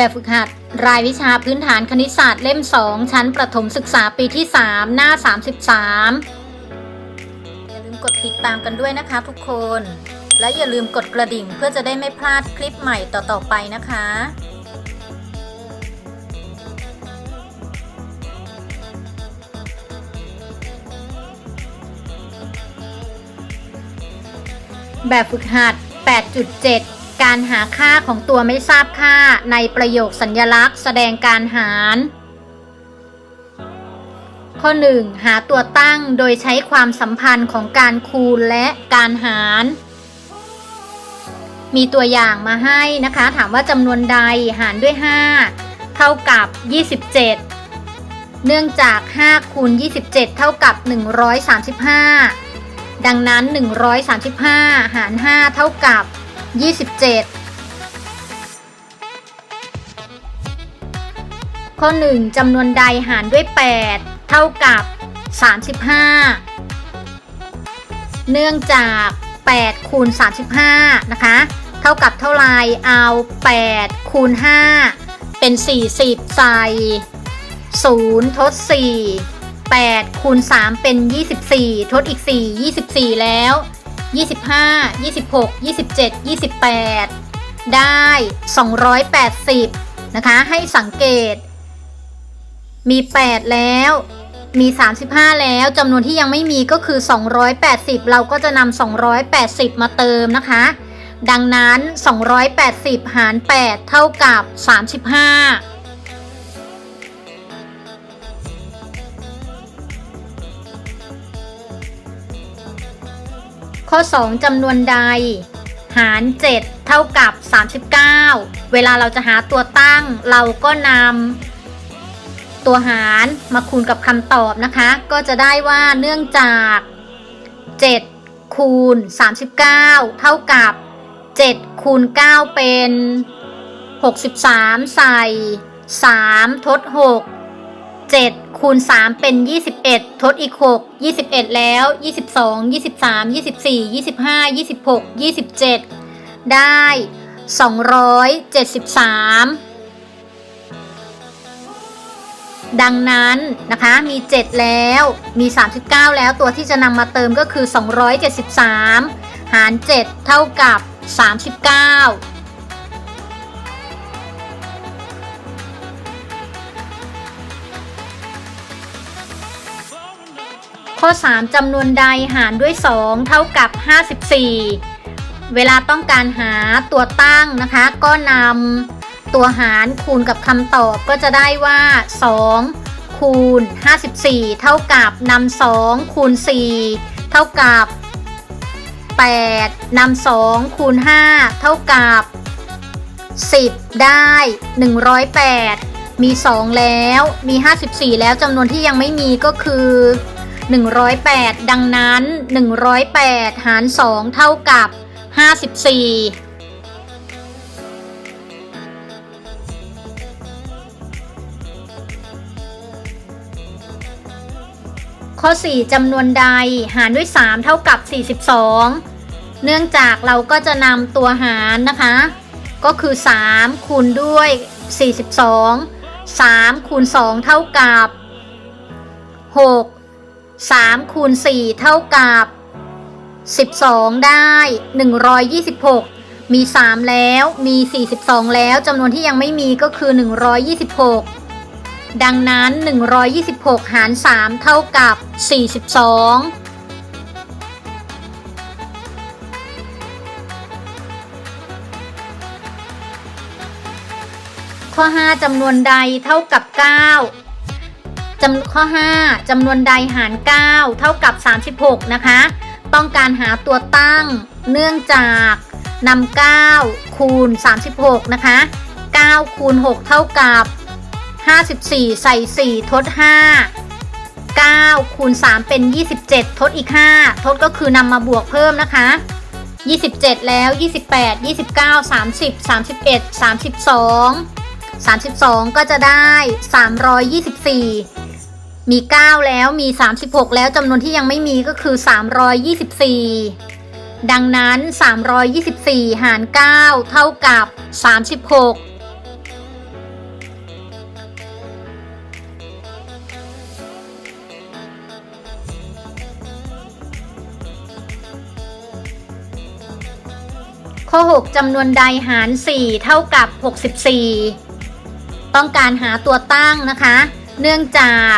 แบบฝึกหัด รายวิชาพื้นฐานคณิตศาสตร์เล่ม 2 ชั้นประถมศึกษาปีที่ 3 หน้า 33 อย่าลืมกดติดตามกันด้วยนะคะทุกคน และอย่าลืมกดกระดิ่งเพื่อจะได้ไม่พลาดคลิปใหม่ต่อๆไปนะคะแบบฝึกหัด 8.7 การหาค่าของตัวไม่ทราบค่าในประโยคสัญญลักษณ์ แสดงการหาร ข้อ 1 หาตัวตั้งโดยใช้ความสัมพันธ์ของการคูณและการหาร มีตัวอย่างมาให้นะคะ ถามว่าจำนวนใดหารด้วย 5 เท่ากับ 27 เนื่องจาก 5 คูณ 27 เท่ากับ 135 ดังนั้น 135 หาร 5 เท่ากับ 27ข้อ 1จำนวนใดหารด้วย 8 เท่ากับ 35 เนื่องจาก 8 คูณ 35 นะคะ เท่ากับเท่าไรเอา 8 คูณ 5 เป็น 40 ใส่ 0 ทด 4 8 คูณ 3 เป็น 24 ทดอีก 4 24 แล้ว 25 26 27 28 ได้ 280 นะคะ ให้สังเกต มี 8 แล้ว มี 35 แล้วจำนวนที่ยังไม่มีก็คือ 280 เราก็จะนำ280 มาเติมนะคะ ดังนั้น 280 หาร 8 เท่ากับ 35 ข้อ 2จำนวนใด หาร 7 เท่ากับ 39 เวลาเราจะหาตัวตั้ง เราก็นำตัวหารมาคูณกับคำตอบนะคะ ก็จะได้ว่าเนื่องจาก 7 คูณ 39 เท่ากับ 7 คูณ 9 เป็น 63 ใส่ 3 ทด 6 7 คูณ 3 เป็น 21 ทดอีก 6 21 แล้ว 22 23 24 25 26 27 ได้ 273 ดังนั้นนะคะมี 7 แล้วมี 39 แล้วตัวที่จะนำมาเติมก็คือ 273 หาร 7 เท่ากับ 39 ข้อ 3จำนวนใดหารด้วย 2 เท่ากับ 54 เวลาต้องการหาตัวตั้งนะคะ ก็นำตัวหารคูณกับคำตอบก็จะได้ว่า 2 คูณ 54 เท่ากับนำ2คูณ 4 เท่ากับ 8นำ2คูณ 5 เท่ากับ 10 ได้ 108 มี 2 แล้วมี 54 แล้วจำนวนที่ยังไม่มีก็คือ 108 ดังนั้น 108 หาร 2 เท่ากับ 54ข้อ 4จำนวนใดหารด้วย 3 เท่ากับ 42 เนื่องจากเราก็จะนำตัวหารนะคะ ก็คือ 3 คูณด้วย 42 3 คูณ 2 เท่ากับ 6 3คูณ4เท่ากับ 12 ได้ 126 มี 3 แล้วมี 42 แล้วจำนวนที่ยังไม่มีก็คือ 126 ดังนั้น 126 หาร 3 เท่ากับ 42ข้อ 5จำนวนใดเท่ากับ 9 จำข้อ 5จำนวนใดหาร 9 เท่ากับ 36 นะคะ ต้องการหาตัวตั้งเนื่องจากนำ9คูณ 36 นะคะ 9 คูณ 6 เท่ากับ 54 ใส่ 4 ทด 5 9 คูณ 3 เป็น 27 ทดอีก 5 ทดก็คือนำมาบวกเพิ่มนะคะ 27 แล้ว 28 29 30 31 32 32 ก็จะได้ 324 มี 9 แล้วมี 36 แล้วจำนวนที่ยังไม่มีก็คือ 324 ดังนั้น 324 หาร 9 เท่ากับ 36ข้อ 6จำนวนใดหาร 4 เท่ากับ 64 ต้องการหาตัวตั้งนะคะ เนื่องจาก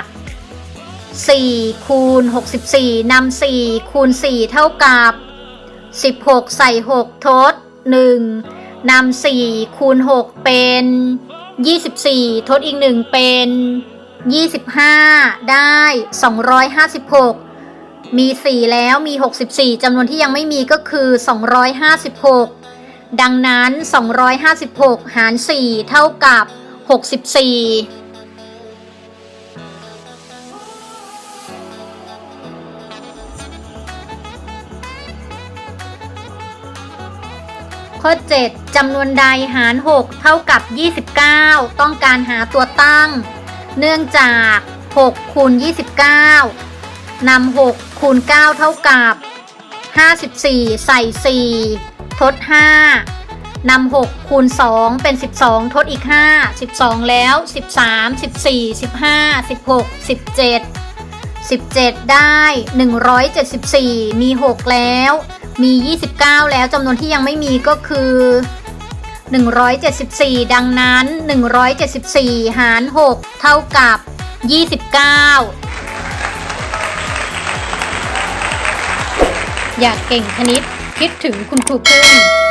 4คูณ64นำ4คูณ 4 เท่ากับ 16 ใส่ 6 ทด 1นำ4คูณ 6 เป็น 24 ทดอีก 1 เป็น 25 ได้ 256 มี 4 แล้วมี 64จำนวนที่ยังไม่มีก็คือ 256 ดังนั้น 256 หาร 4 เท่ากับ 64 ข้อ 7จำนวนใดหาร 6 เท่ากับ 29 ต้องการหาตัวตั้ง เนื่องจาก 6 คูณ 29นำ6 คูณ 9 เท่ากับ 54 ใส่ 4 ทด 5นำ6 คูณ 2 เป็น 12 ทดอีก 5 12 แล้ว 13 14 15 16 17 17 ได้ 174 มี 6 แล้ว มี 29 แล้วจำนวนที่ยังไม่มีก็คือ 174 ดังนั้น 174 หาร 6 เท่ากับ 29 อยากเก่งคณิตคิดถึงคุณครูพึ่ง